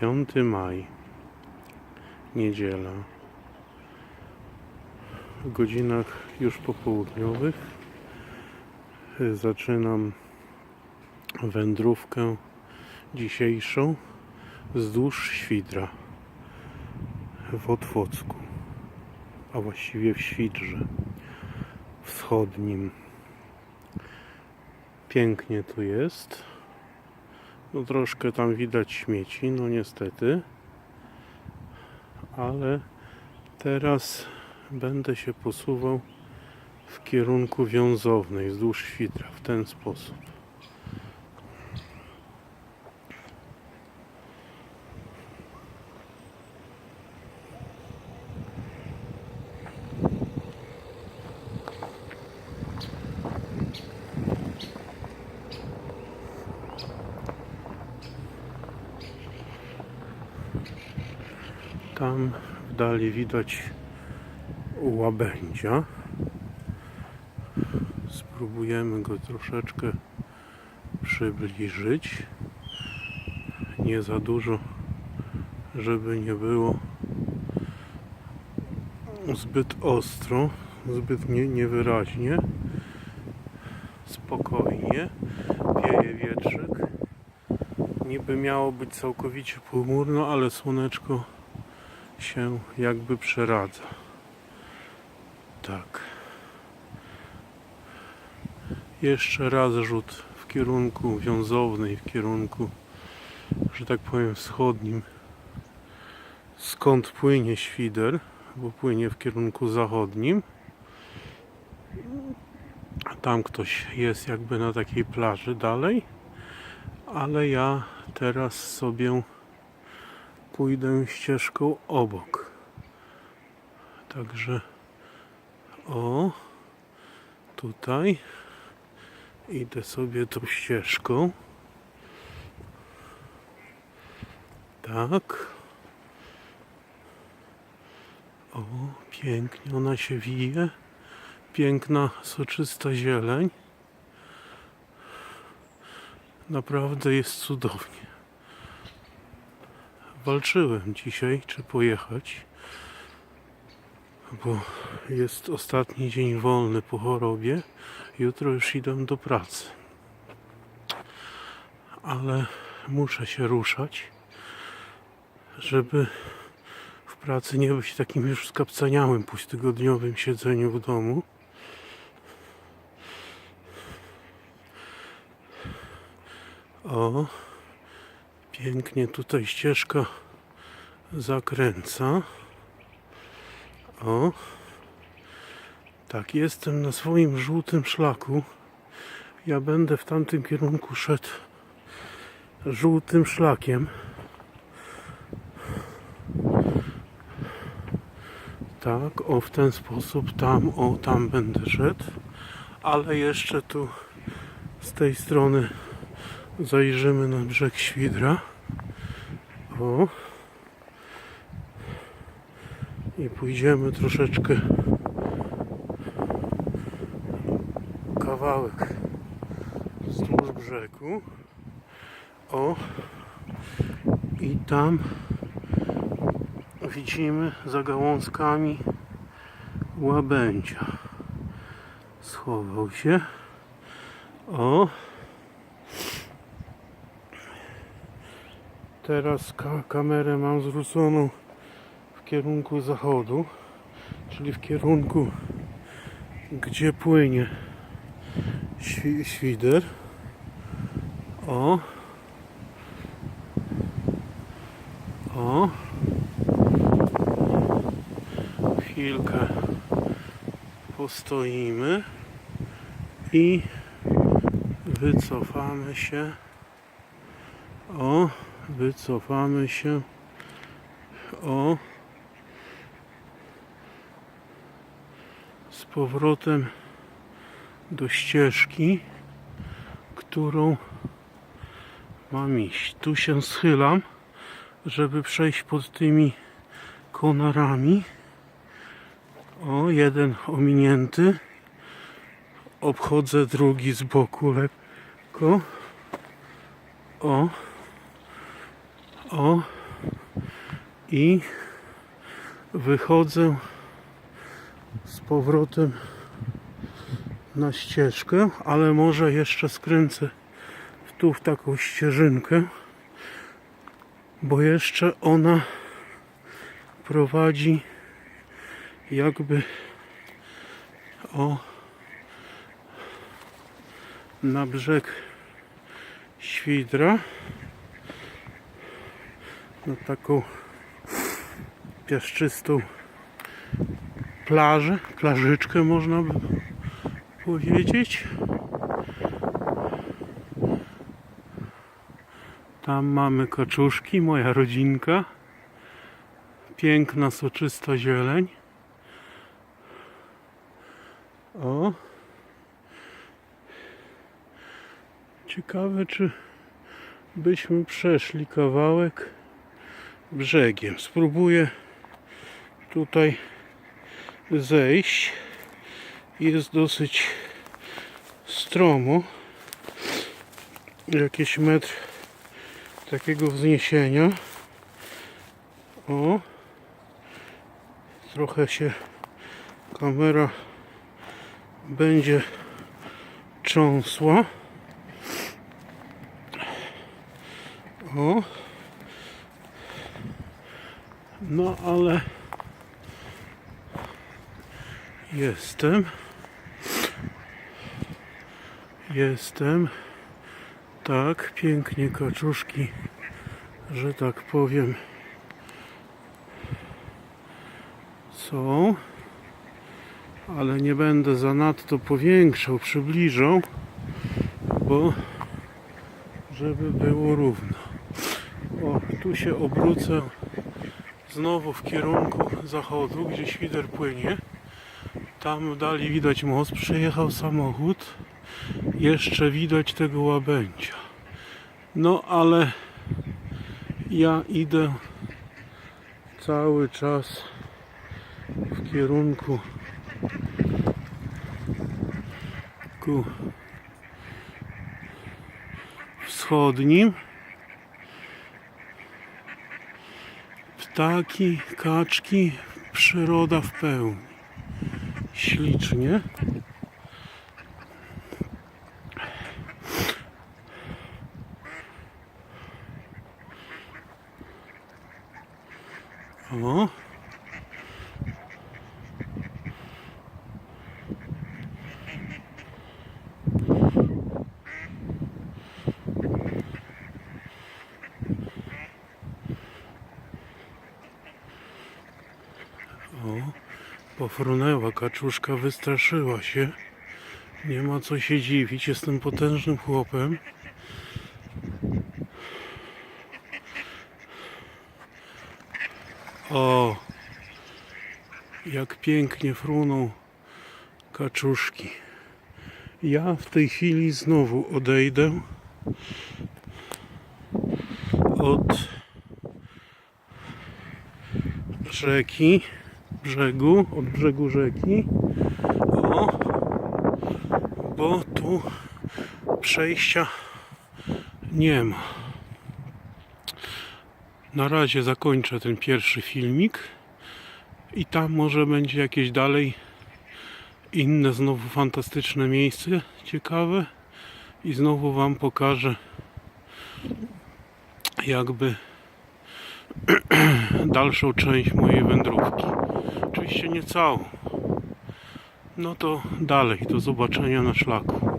5 maj, niedziela. W godzinach już popołudniowych zaczynam wędrówkę dzisiejszą wzdłuż Świdra w Otwocku, a właściwie w Świdrze wschodnim. Pięknie tu jest. No troszkę tam widać śmieci, no niestety. Ale teraz będę się posuwał w kierunku wiązownej wzdłuż Świdra w ten sposób. Tam w dali widać łabędzia. Spróbujemy go troszeczkę przybliżyć. Nie za dużo, żeby nie było zbyt ostro, zbyt nie, niewyraźnie. Spokojnie. Wieje wietrzyk. Niby miało być całkowicie pochmurno, ale słoneczko się jakby przeradza. Tak. Jeszcze raz rzut w kierunku wiązownej, w kierunku, że tak powiem, wschodnim. Skąd płynie świder, bo płynie w kierunku zachodnim. Tam ktoś jest jakby na takiej plaży dalej, ale ja teraz sobie pójdę ścieżką obok. Także o tutaj idę sobie tą ścieżką. Tak. O, pięknie ona się wije. Piękna, soczysta zieleń. Naprawdę jest cudownie walczyłem dzisiaj, czy pojechać, bo jest ostatni dzień wolny po chorobie. Jutro już idę do pracy. Ale muszę się ruszać, żeby w pracy nie być takim już skapcaniałym półtygodniowym siedzeniu w domu. O, Pięknie tutaj ścieżka zakręca. O. Tak, jestem na swoim żółtym szlaku. Ja będę w tamtym kierunku szedł żółtym szlakiem. Tak, o w ten sposób, tam, o tam będę szedł. Ale jeszcze tu z tej strony zajrzymy na brzeg Świdra. O. I pójdziemy troszeczkę kawałek wzdłuż brzegu. O. I tam widzimy za gałązkami łabędzia. Schował się. O. Teraz ka kamerę mam zwróconą w kierunku zachodu, czyli w kierunku gdzie płynie świ świder. O. O. Chwilkę postoimy i wycofamy się. O wycofamy się o z powrotem do ścieżki, którą mam iść. Tu się schylam, żeby przejść pod tymi konarami. O, jeden ominięty. Obchodzę drugi z boku lekko. O. O, i wychodzę z powrotem na ścieżkę, ale może jeszcze skręcę tu w taką ścieżynkę, bo jeszcze ona prowadzi jakby o na brzeg Świdra na taką piaszczystą plażę, plażyczkę można by powiedzieć. Tam mamy kaczuszki, moja rodzinka. Piękna, soczysta zieleń. O. Ciekawe, czy byśmy przeszli kawałek brzegiem. Spróbuję tutaj zejść. Jest dosyć stromo. Jakiś metr takiego wzniesienia. O. Trochę się kamera będzie cząsła. O. No ale jestem. Jestem. Tak, pięknie kaczuszki, że tak powiem, są. Ale nie będę zanadto powiększał, przybliżał, bo żeby było równo. O, tu się obrócę znowu w kierunku zachodu, gdzie świder płynie. Tam dali widać most, przejechał samochód. Jeszcze widać tego łabędzia. No ale ja idę cały czas w kierunku ku wschodnim. Ptaki, kaczki, przyroda w pełni. Ślicznie. O. O, pofrunęła kaczuszka, wystraszyła się. Nie ma co się dziwić, jestem potężnym chłopem. O, jak pięknie fruną kaczuszki. Ja w tej chwili znowu odejdę od rzeki, brzegu, od brzegu rzeki. O, bo tu przejścia nie ma. Na razie zakończę ten pierwszy filmik i tam może będzie jakieś dalej inne znowu fantastyczne miejsce ciekawe i znowu wam pokażę jakby dalszą część mojej wędrówki. Oczywiście nie całą. No to dalej, do zobaczenia na szlaku.